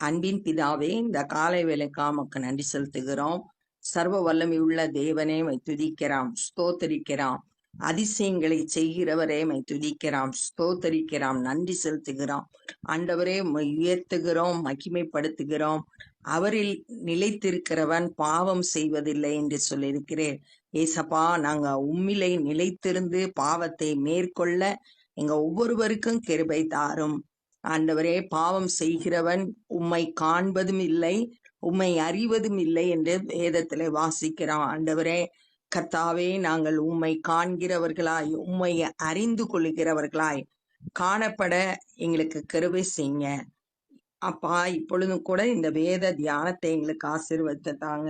அன்பின் பிதாவே இந்த காலை வேலைக்கா மக்கள் நன்றி செலுத்துகிறோம். சர்வ வல்லமையுள்ள தேவனே மை துதிக்கிறாம். ஸ்தோத்தரிக்கிறாம். அதிசயங்களை செய்கிறவரே மை துதிக்கிறாம். ஸ்தோத்தரிக்கிறாம். நன்றி செலுத்துகிறோம். ஆண்டவரே உயர்த்துகிறோம் மகிமைப்படுத்துகிறோம். அவரில் நிலைத்திருக்கிறவன் பாவம் செய்வதில்லை என்று சொல்லியிருக்கிறேன். ஏசப்பா நாங்க உம்மிலை நிலைத்திருந்து பாவத்தை மேற்கொள்ள எங்க ஒவ்வொருவருக்கும் கிருபை தாரும். ஆண்டவரே பாவம் செய்கிறவன் உம்மை காண்பதும் இல்லை உம்மை அறிவதும் இல்லை என்று வேதத்திலே வாசிக்கிறோம் ஆண்டவரே கர்த்தாவே நாங்கள் உம்மை காண்கிறவர்களாய் உம்மை அறிந்து கொள்கிறவர்களாய் காணப்பட எங்களுக்கு கருவை செய்யுங்க. அப்பா இப்பொழுதும் கூட இந்த வேத தியானத்தை எங்களுக்கு ஆசீர்வதித்து தாங்க.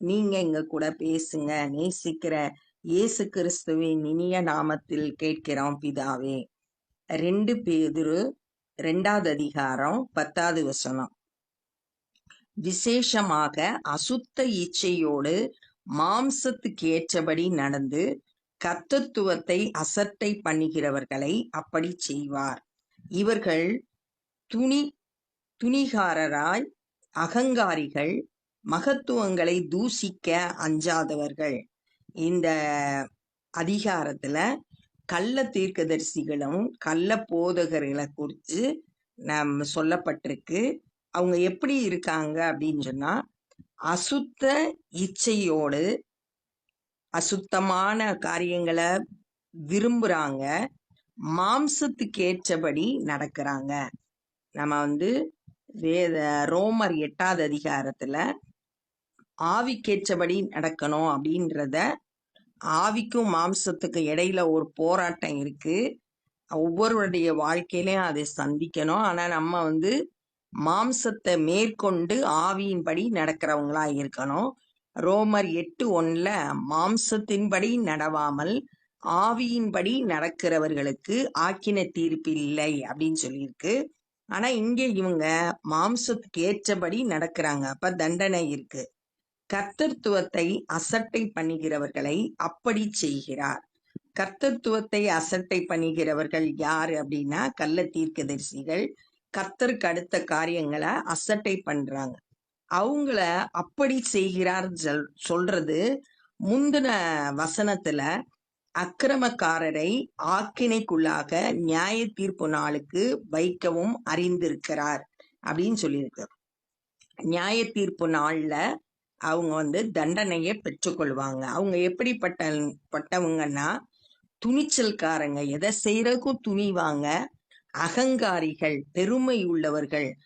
நீங்க எங்க கூட பேசுங்க நேசிக்கிற இயேசு கிறிஸ்துவின் இனிய நாமத்தில் கேட்கிறோம் பிதாவே. ரெண்டு பேதுரு ரெண்டாவது அதிகாரம் பத்தாவது வசனம். விசேஷமாக அசுத்த இச்சையோடு மாம்சத்துக்கு ஏற்றபடி நடந்து கத்தத்துவத்தை அசட்டை பண்ணுகிறவர்களை அப்படி செய்வார். இவர்கள் துணி துணிகாரராய் அகங்காரிகள் மகத்துவங்களை தூசிக்க அஞ்சாதவர்கள். இந்த அதிகாரத்துல கள்ள தீர்க்கதரிசிகளும் கள்ள போதகர்களை குறித்து நம் சொல்லப்பட்டிருக்கு. அவங்க எப்படி இருக்காங்க அப்படின்னு சொன்னா அசுத்த இச்சையோடு அசுத்தமான காரியங்களை விரும்புறாங்க. மாம்சத்துக்கு ஏற்றபடி நடக்கிறாங்க. நம்ம வந்து வேத ரோமர் எட்டாவது அதிகாரத்துல ஆவிக்கேற்றபடி நடக்கணும் அப்படின்றத ஆவிக்கும் மாம்சத்துக்கு இடையில ஒரு போராட்டம் இருக்கு. ஒவ்வொருவருடைய வாழ்க்கையிலையும் அதை சந்திக்கணும். ஆனா நம்ம வந்து மாம்சத்தை மேற்கொண்டு ஆவியின்படி நடக்கிறவங்களா இருக்கணும். ரோமர் எட்டு ஒன்ல மாம்சத்தின்படி நடவாமல் ஆவியின்படி நடக்கிறவர்களுக்கு ஆக்கின தீர்ப்பு இல்லை அப்படின்னு சொல்லியிருக்கு. ஆனா இங்க இவங்க மாம்சத்துக்கு ஏற்றபடி நடக்கிறாங்க. அப்ப தண்டனை இருக்கு. கர்த்தத்துவத்தை அசட்டை பண்ணுகிறவர்களை அப்படி செய்கிறார். கர்த்தத்துவத்தை அசட்டை பண்ணுகிறவர்கள் யார் அப்படின்னா கள்ள தீர்க்கதரிசிகள். கர்த்தருக்கு அடுத்த காரியங்களை அசட்டை பண்றாங்க. அவங்கள அப்படி செய்கிறார் சொல்- சொல்றது முந்தின வசனத்துல அக்கிரமக்காரரை ஆக்கினைக்குள்ளாக நியாய தீர்ப்பு நாளுக்கு வைக்கவும் அறிந்திருக்கிறார் அப்படின்னு சொல்லியிருக்கு. நியாய தீர்ப்பு நாள்ல அவங்க வந்து தண்டனையை பெற்றுக்கொள்வாங்க. அவங்க எப்படிப்பட்ட பட்டவங்கன்னா துணிச்சல்காரங்க. எதை செய்யறதுக்கும் துணிவாங்க. அகங்காரிகள் பெருமை உள்ளவர்கள்.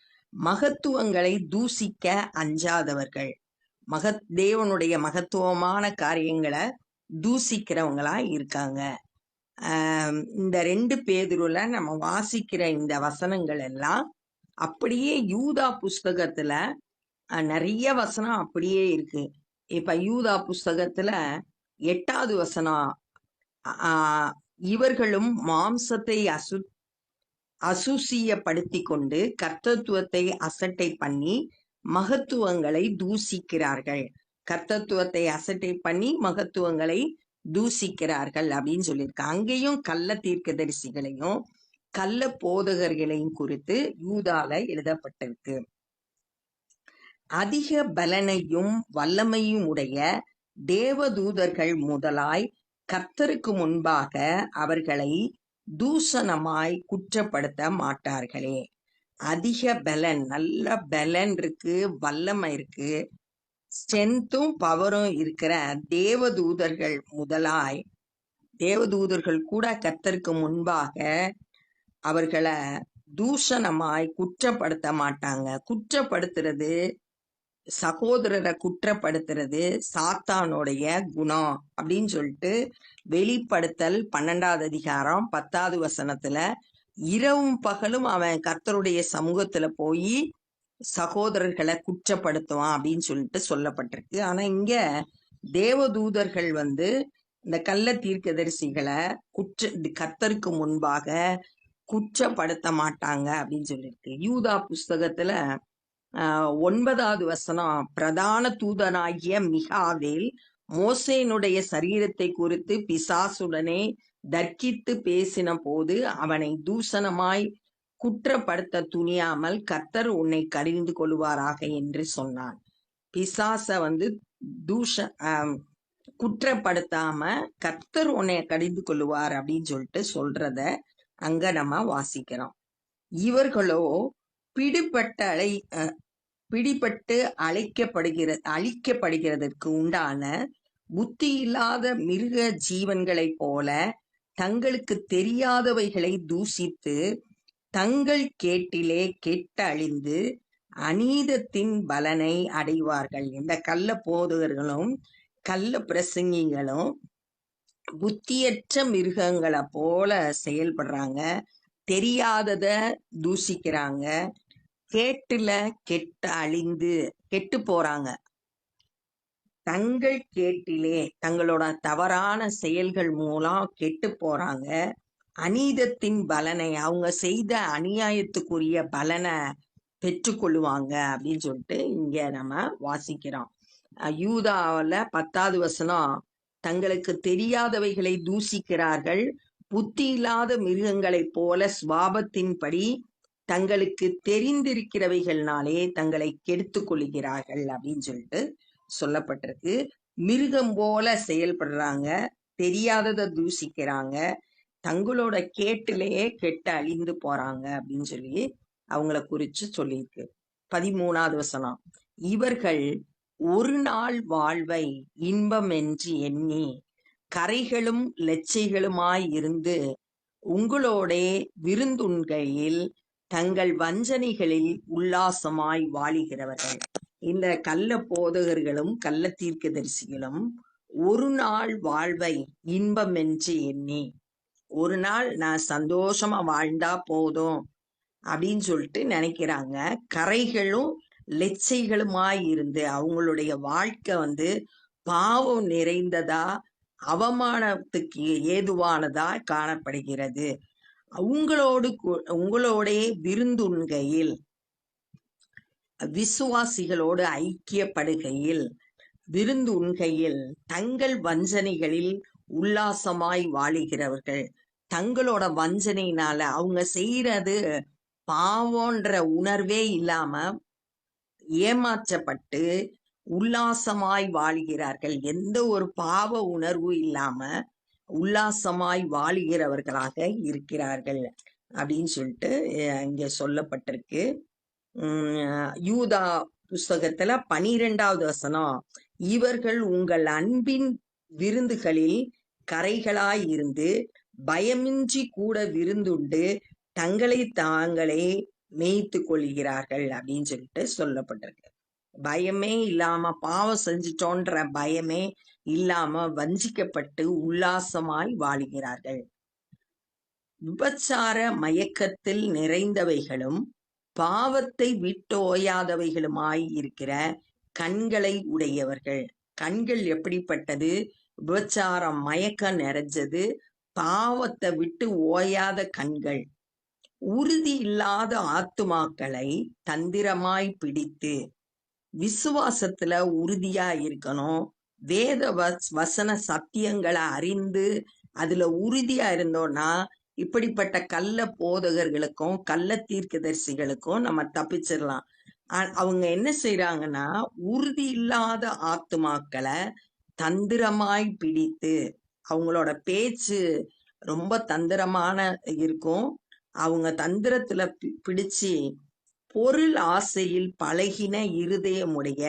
மகத்துவங்களை தூசிக்க அஞ்சாதவர்கள். மகத் தேவனுடைய மகத்துவமான காரியங்களை தூசிக்கிறவங்களா இருக்காங்க. இந்த ரெண்டு பேதுருல நம்ம வாசிக்கிற இந்த வசனங்கள் எல்லாம் அப்படியே யூதா புஸ்தகத்துல நிறைய வசனம் அப்படியே இருக்கு. இப்ப யூதா புஸ்தகத்துல எட்டாவது வசனம் இவர்களும் மாம்சத்தை அசு அசூசியப்படுத்தி கொண்டு கர்த்தத்துவத்தை அசட்டை பண்ணி மகத்துவங்களை தூசிக்கிறார்கள். கர்த்தத்துவத்தை அசட்டை பண்ணி மகத்துவங்களை தூசிக்கிறார்கள் அப்படின்னு சொல்லியிருக்கு. அங்கேயும் கள்ள தீர்க்க தரிசிகளையும் கள்ள போதகர்களையும் குறித்து யூதால எழுதப்பட்டிருக்கு. அதிக பலனையும் வல்லமையும் உடைய தேவதூதர்கள் முதலாய் கர்த்தருக்கு முன்பாக அவர்களை தூஷணமாய் குற்றப்படுத்த மாட்டார்களே. அதிக பலன் நல்ல பலன் இருக்கு வல்லமை இருக்கு. ஸ்ட்ரென்த்தும் பவரும் இருக்கிற தேவதூதர்கள் முதலாய் தேவதூதர்கள் கூட கத்தருக்கு முன்பாக அவர்களை தூஷணமாய் குற்றப்படுத்த மாட்டாங்க. குற்றப்படுத்துறது சகோதரரை குற்றப்படுத்துறது சாத்தானுடைய குணம் அப்படின்னு சொல்லிட்டு வெளிப்படுத்தல் பன்னெண்டாவது அதிகாரம் பத்தாவது வசனத்துல இரவும் பகலும் அவன் கர்த்தருடைய சமூகத்துல போய் சகோதரர்களை குற்றப்படுத்துவான் அப்படின்னு சொல்லிட்டு சொல்லப்பட்டிருக்கு. ஆனா இங்க தேவதூதர்கள் வந்து இந்த கள்ள தீர்க்கதரிசிகளை குற்ற கர்த்தருக்கு முன்பாக குற்றப்படுத்த மாட்டாங்க அப்படின்னு சொல்லியிருக்கு யூதா புஸ்தகத்துல ஒன்பதாவது வசனம். பிரதான தூதனாகிய மிகாவேல் மோசேனுடைய சரீரத்தை குறித்து பிசாசுடனே தர்க்கித்து பேசின போது அவனை தூஷணமாய் குற்றப்படுத்த துணியாமல் கத்தர் உன்னை கடிந்து கொள்வாராக என்று சொன்னான். பிசாச வந்து தூஷ குற்றப்படுத்தாம கர்த்தர் உன்னை கடிந்து கொள்வார் அப்படின்னு சொல்லிட்டு சொல்றத அங்க நம்ம வாசிக்கிறோம். இவர்களோ பிடிபட்ட அலை அஹ், பிடிபட்டு அழைக்கப்படுகிற அழிக்கப்படுகிறதற்கு உண்டான புத்தி இல்லாத மிருக ஜீவன்களைப் போல தங்களுக்கு தெரியாதவைகளை தூசித்து தங்கள் கேட்டிலே கெட்ட அழிந்து அநீதத்தின் பலனை அடைவார்கள். இந்த கள்ள போதகர்களும் கள்ள பிரசங்கிகளும் புத்தியற்ற மிருகங்களை போல செயல்படுறாங்க தெரியாதத தூசிக்கிறாங்க கேட்டுல கெட்ட அழிந்து கெட்டு போறாங்க. தங்கள் கேட்டிலே தங்களோட தவறான செயல்கள் மூலம் கெட்டு போறாங்க. அநீதத்தின் பலனை அவங்க செய்த அநியாயத்துக்குரிய பலனை பெற்றுக்கொள்ளுவாங்க அப்படின்னு சொல்லிட்டு இங்க நம்ம வாசிக்கிறோம். யூதாவில் யூதாவுல பத்தாவது வசனம் தங்களுக்கு தெரியாதவைகளை தூசிக்கிறார்கள் புத்தி இல்லாத மிருகங்களைப் போல சுவாபத்தின்படி தங்களுக்கு தெரிந்திருக்கிறவைகள்னாலே தங்களை கெடுத்துக் கொள்கிறார்கள் அப்படின்னு சொல்லிட்டு சொல்லப்பட்டிருக்கு. மிருகம் போல செயல்படுறாங்க தெரியாததை தூசிக்கிறாங்க தங்களோட கேட்டிலேயே கெட்டு அழிந்து போறாங்க அப்படின்னு சொல்லி அவங்கள குறிச்சு சொல்லியிருக்கு. பதிமூணாவது வசனம். இவர்கள் ஒரு நாள் வாழ்வை இன்பம் என்று எண்ணி கரைகளும் லெச்சைகளுமாய் இருந்து உங்களோட விருந்துண்கையில் தங்கள் வஞ்சனைகளில் உல்லாசமாய் வாழுகிறவர்கள். இந்த கள்ள போதகர்களும் கள்ள தீர்க்கதரிசிகளும் ஒரு நாள் வாழ்வை இன்பம் என்று எண்ணி ஒரு நாள் நான் சந்தோஷமா வாழ்ந்தா போதும் அப்படின்னு சொல்லிட்டு நினைக்கிறாங்க. கரைகளும் லெச்சைகளுமாய் இருந்து அவங்களுடைய வாழ்க்கை வந்து பாவம் நிறைந்ததா அவமானத்துக்கு ஏதுவானதா காணப்படுகிறது. உங்களோடு உங்களோடைய விருந்துண்கையில் விசுவாசிகளோடு ஐக்கியப்படுகையில் விருந்து உண்கையில் தங்கள் வஞ்சனைகளில் உல்லாசமாய் வாழுகிறவர்கள். தங்களோட வஞ்சனையினால அவங்க செய்யறது பாவம்ன்ற உணர்வே இல்லாம ஏமாற்றப்பட்டு உல்லாசமாய் வாழ்கிறார்கள். எந்த ஒரு பாவ உணர்வு இல்லாம உல்லாசமாய் வாழுகிறவர்களாக இருக்கிறார்கள் அப்படின்னு சொல்லிட்டு அஹ், இங்க சொல்லப்பட்டிருக்கு. யூதா புஸ்தகத்துல பனிரெண்டாவது வசனம் இவர்கள் உங்கள் அன்பின் விருந்துகளில் கரைகளாய் இருந்து பயமின்றி கூட விருந்துண்டு தங்களை தாங்களே மேய்த்து கொள்கிறார்கள் அப்படின்னு சொல்லிட்டு சொல்லப்பட்டிருக்கு. பயமே இல்லாம பாவம் செஞ்சிட்டோன்ற பயமே இல்லாம வஞ்சிக்கப்பட்டு உல்லாசமாய் வாழுகிறார்கள். விபச்சார மயக்கத்தில் நிறைந்தவைகளும் பாவத்தை விட்டு ஓயாதவைகளுமாய் இருக்கிற கண்களை உடையவர்கள். கண்கள் எப்படிப்பட்டது? விபச்சாரம் மயக்கம் நிறைஞ்சது பாவத்தை விட்டு ஓயாத கண்கள். உறுதி இல்லாத ஆத்துமாக்களை தந்திரமாய் பிடித்து விசுவாசத்துல உறுதியா இருக்கணும். வேத வஸ்- வசன சத்தியங்களை அறிந்து அதுல உறுதியா இருந்தோம்னா இப்படிப்பட்ட கள்ள போதகர்களுக்கும் கள்ள தீர்க்கதரிசிகளுக்கும் நம்ம தப்பிச்சிடலாம். அவங்க என்ன செய்யறாங்கன்னா உறுதி இல்லாத ஆத்துமாக்களை தந்திரமாய் பிடித்து அவங்களோட பேச்சு ரொம்ப தந்திரமான இருக்கும். அவங்க தந்திரத்துல பி- பிடிச்சு பொருள் ஆசையில் பழகின இருதயமுடைய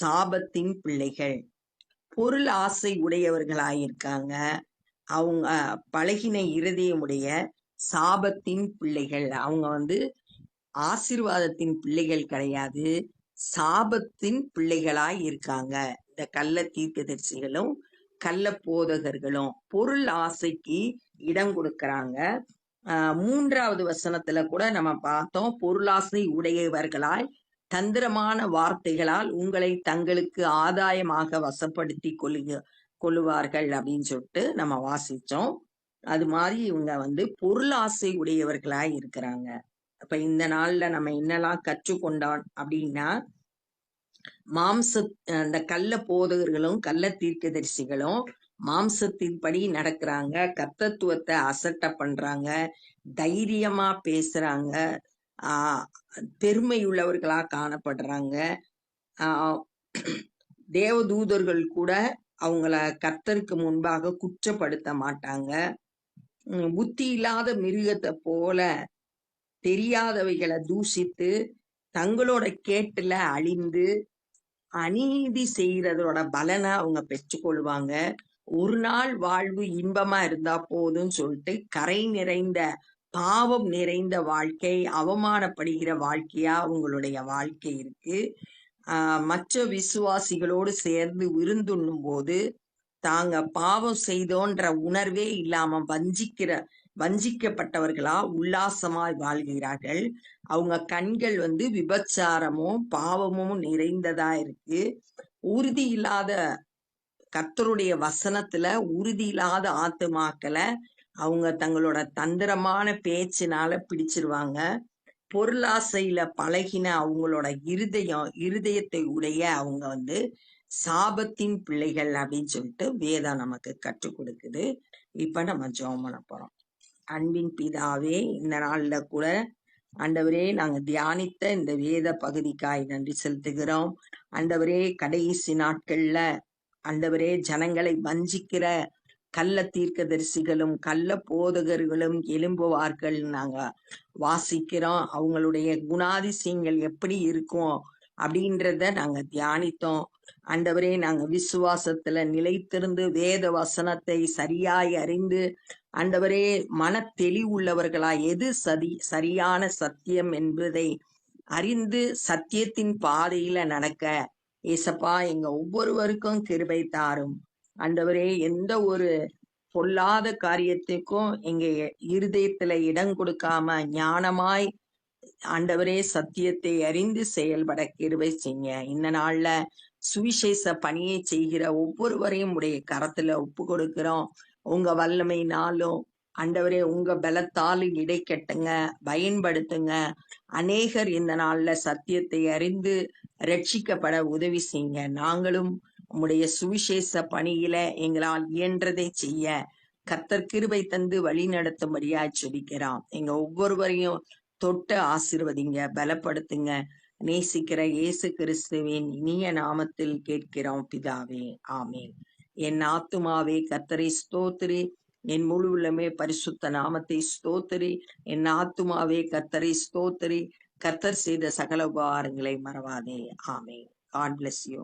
சாபத்தின் பிள்ளைகள். பொருள் ஆசை உடையவர்களாயிருக்காங்க. அவங்க பழகின இருதயமுடைய சாபத்தின் பிள்ளைகள். அவங்க வந்து ஆசீர்வாதத்தின் பிள்ளைகள் கிடையாது. சாபத்தின் பிள்ளைகளாய் இருக்காங்க இந்த கள்ள தீர்க்கதரிசிகளும் கள்ள போதகர்களும் பொருள் ஆசைக்கு இடம் கொடுக்கறாங்க. மூன்றாவது வசனத்துல கூட நம்ம பார்த்தோம் பொருளாசை உடையவர்களாய் தந்திரமான வார்த்தைகளால் உங்களை தங்களுக்கு ஆதாயமாக வசப்படுத்தி கொள்ளுக கொள்ளுவார்கள் அப்படின்னு சொல்லிட்டு நம்ம வாசிச்சோம். அது மாதிரி இவங்க வந்து பொருளாசை உடையவர்களாய் இருக்கிறாங்க. அப்ப இந்த நாள்ல நம்ம என்னெல்லாம் கற்றுக்கொண்டோம் அப்படின்னா மாம்ச அந்த கள்ள போதகர்களும் கள்ள தீர்க்கதரிசிகளும் மாம்சத்தின்படி நடக்கிறாங்க. கர்த்தத்துவத்தை அசட்டை பண்றாங்க. தைரியமா பேசுறாங்க. ஆஹ் பெருமையுள்ளவர்களா காணப்படுறாங்க. தேவதூதர்கள் கூட அவங்கள கர்த்தருக்கு முன்பாக குற்றப்படுத்த மாட்டாங்க. புத்தி இல்லாத மிருகத்தை போல தெரியாதவைகளை தூஷித்து தங்களோட கேட்டுல அழிந்து அநீதி செய்யறதோட பலனை அவங்க பெற்றுக்கொள்வாங்க. ஒரு நாள் வாழ்வு இன்பமா இருந்தா போதும்னு சொல்லிட்டு கரை நிறைந்த பாவம் நிறைந்த வாழ்க்கை அவமானப்படுகிற வாழ்க்கையா அவங்களுடைய வாழ்க்கை இருக்கு. ஆஹ் மற்ற விசுவாசிகளோடு சேர்ந்து விருந்துண்ணும் போது தாங்க பாவம் செய்தோன்ற உணர்வே இல்லாம வஞ்சிக்கிற வஞ்சிக்கப்பட்டவர்களா உல்லாசமாய் வாழ்கிறார்கள். அவங்க கண்கள் வந்து விபச்சாரமும் பாவமும் நிறைந்ததா இருக்கு. உறுதி இல்லாத கர்த்தருடைய வசனத்துல உறுதி இல்லாத ஆத்துமாக்களை அவங்க தங்களோட தந்திரமான பேச்சினால பிடிச்சிருவாங்க. பொருளாசையில பழகின அவங்களோட இருதயம் இருதயத்தை உடைய அவங்க வந்து சாபத்தின் பிள்ளைகள் அப்படின்னு சொல்லிட்டு வேதம் நமக்கு கற்றுக் கொடுக்குது. இப்ப நம்ம ஜோமன பண்ண போறோம். அன்பின் பிதாவே இந்த நாள்ல கூட ஆண்டவரே நாங்க தியானித்த இந்த வேத பகுதிக்காய் நன்றி செலுத்துகிறோம். ஆண்டவரே கடைசி நாட்கள்ல ஆண்டவரே ஜனங்களை வஞ்சிக்கிற கள்ள தீர்க்கதரிசிகளும் கள்ள போதகர்களும் எழும்புவார்கள். நாங்க வாசிக்கிறோம் அவங்களுடைய குணாதிசயங்கள் எப்படி இருக்கும் அப்படின்றத நாங்க தியானித்தோம். ஆண்டவரே நாங்க விசுவாசத்துல நிலைத்திருந்து வேத வசனத்தை சரியாய் அறிந்து ஆண்டவரே மன தெளிவுள்ளவர்களா எது சதி சரியான சத்தியம் என்பதை அறிந்து சத்தியத்தின் பாதையில நடக்க ஏசப்பா எங்க ஒவ்வொருவருக்கும் கிருபை தாரும். ஆண்டவரே எந்த ஒரு பொல்லாத காரியத்துக்கும் எங்க இருதயத்துல இடம் கொடுக்காம ஞானமாய் ஆண்டவரே சத்தியத்தை அறிந்து செயல்பட கிருபை செய்ய இந்த நாள்ல சுவிசேஷ பணியை செய்கிற ஒவ்வொருவரையும் உடைய கரத்துல ஒப்பு கொடுக்கிறோம். உங்க வல்லமைனாலும் ஆண்டவரே உங்க பலத்தாலும் இடைக்கட்டுங்க பயன்படுத்துங்க. அநேகர் இந்த நாள்ல சத்தியத்தை அறிந்து ரட்சிக்கப்பட உதவி செய்யுங்க. நாங்களும் உம்முடைய சுவிசேஷ பணியில எங்களால் இயன்றதை செய்ய கத்தர் கிருபை தந்து வழி நடத்தும்படியா சொல்லிக்கிறோம் எங்க ஒவ்வொருவரையும் தொட்டு ஆசிர்வதிங்க பலப்படுத்துங்க. நேசிக்கிற இயேசு கிறிஸ்துவின் இனிய நாமத்தில் கேட்கிறோம் பிதாவே. ஆமேன். என் ஆத்துமாவே கத்தரை ஸ்தோத்திரி. என் முழு உள்ளமே பரிசுத்த நாமத்தை ஸ்தோத்தரி. என் ஆத்துமாவே கத்தரை ஸ்தோத்தரி. கத்தர் செய்த சகல உபகாரங்களை மறவாதே. ஆமே காட் பிளஸ் யூ